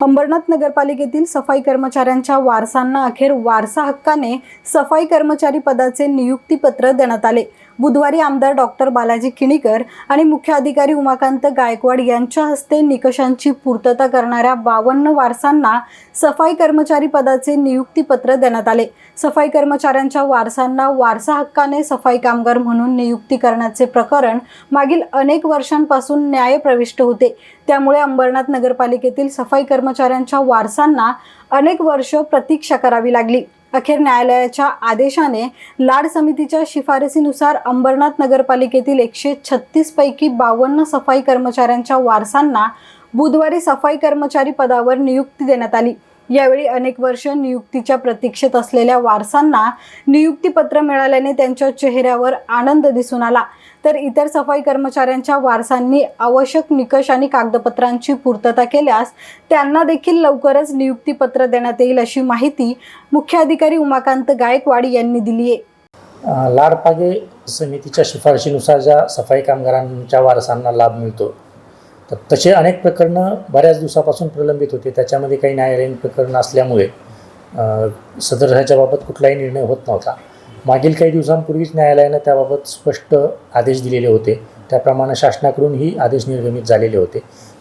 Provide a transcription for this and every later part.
अंबरनाथ नगरपालिकेतील सफाई कर्मचाऱ्यांच्या वारसांना अखेर वारसा हक्काने सफाई कर्मचारी पदाचे नियुक्तीपत्र देण्यात आले. बुधवारी आमदार डॉक्टर बालाजी किणीकर आणि मुख्य अधिकारी उमाकांत गायकवाड यांच्या हस्ते निकषांची पूर्तता करणाऱ्या बावन्न वारसांना सफाई कर्मचारी पदाचे नियुक्तीपत्र देण्यात आले. सफाई कर्मचाऱ्यांच्या वारसांना वारसा हक्काने सफाई कामगार म्हणून नियुक्ती करण्याचे प्रकरण मागील अनेक वर्षांपासून न्यायप्रविष्ट होते. त्यामुळे अंबरनाथ नगरपालिकेतील सफाई कर्मचाऱ्यांच्या वारसांना अनेक वर्ष प्रतीक्षा करावी लागली. अखेर न्यायालयाच्या आदेशाने लाड समितीच्या शिफारसीनुसार अंबरनाथ नगरपालिकेतील एकशे छत्तीस पैकी बावन्न सफाई कर्मचाऱ्यांच्या वारसांना बुधवारी सफाई कर्मचारी पदावर नियुक्ती देण्यात आली. यावेळी अनेक वर्ष नियुक्तीच्या प्रतीक्षेत असलेल्या वारसांना नियुक्तीपत्र मिळाल्याने त्यांच्या चेहऱ्यावर आनंद दिसून आला. तर इतर सफाई कर्मचाऱ्यांच्या वारसांनी आवश्यक निकष आणि कागदपत्रांची पूर्तता केल्यास त्यांना देखील लवकरच नियुक्तीपत्र देण्यात येईल अशी माहिती मुख्याधिकारी उमाकांत गायकवाड यांनी दिली आहे. लाडपागे समितीच्या शिफारशीनुसार ज्या सफाई कामगारांच्या वारसांना लाभ मिळतो तर तसे अनेक प्रकरणं बऱ्याच दिवसापासून प्रलंबित होते. त्याच्यामध्ये काही न्यायालयीन प्रकरणं असल्यामुळे अ, सदर ह्याच्याबाबत कुठलाही निर्णय होत नव्हता. मागील काही दिवसांपूर्वीच न्यायालयानं त्याबाबत स्पष्ट आदेश दिलेले होते. त्याप्रमाणे शासनाकडूनही आदेश निर्गमित झालेले होते.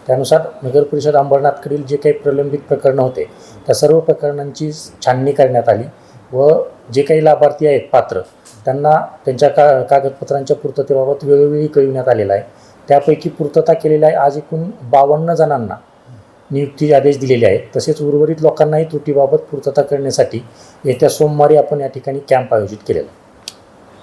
त्यानुसार नगर परिषद अंबरनाथकडील जे काही प्रलंबित प्रकरणं होते त्या सर्व प्रकरणांची छाननी करण्यात आली व जे काही लाभार्थी आहेत पात्र त्यांना त्यांच्या का कागदपत्रांच्या पूर्ततेबाबत वेळोवेळी कळविण्यात आलेलं आहे. त्यापैकी पूर्तता केलेल्या आहे आज एकूण बावन्न जणांना नियुक्ती आदेश दिलेले आहेत. तसेच उर्वरित लोकांनाही त्रुटीबाबत पूर्तता करण्यासाठी येत्या सोमवारी आपण या ठिकाणी कॅम्प आयोजित केलेला आहे.